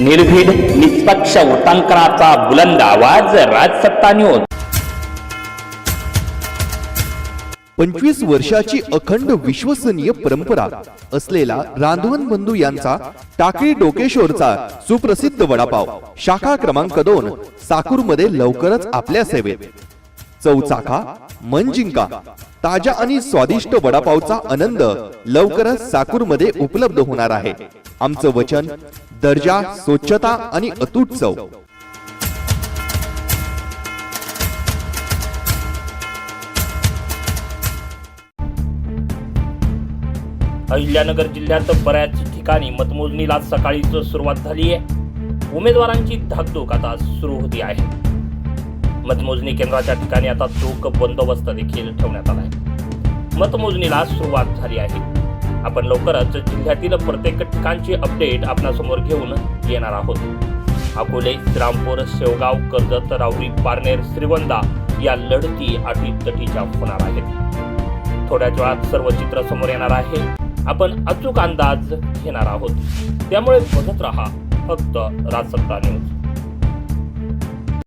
निर्भीड निष्पक्ष वृत्तांकनाचा बुलंद आवाज राजसत्ता न्यूज पंचवीस वर्षाची अखंड विश्वसनीय परंपरा असलेला रांधवन बंधू यांचा टाकळी डोकेश्वरचा सुप्रसिद्ध वडापाव शाखा क्रमांक दोन साकूरमध्ये लवकरच आपल्या सेवेत. चौचाखा मन जिंका ताज्या आणि स्वादिष्ट वडापावचा आनंद लवकरच साकूरमध्ये उपलब्ध होणार आहे. आमचं वचन दर्जा स्वच्छता आणि अतूट चव. अहिल्यानगर जिल्ह्यात बऱ्याच ठिकाणी मतमोजणीला सकाळीच सुरुवात झाली आहे उमेदवारांची धाकधूक आता सुरू होती आहे. मतमोजणी केंद्राच्या ठिकाणी आता चोख बंदोबस्त देखील ठेवण्यात आला आहे मतमोजणीला सुरुवात झाली आहे. आपण लवकरच जिल्ह्यातील प्रत्येक ठिकाणची अपडेट आपणासमोर घेऊन येणार आहोत. अकोले श्रीरामपूर शेवगाव कर्जत राहुरी पारनेर श्रीवंदा या लढती अटीतटीच्या होणार आहेत. थोड्याच वेळात सर्व चित्र समोर येणार आहे. आपण अचूक अंदाज घेणार आहोत. त्यामुळे बघत रहा फक्त राजसत्ता न्यूज.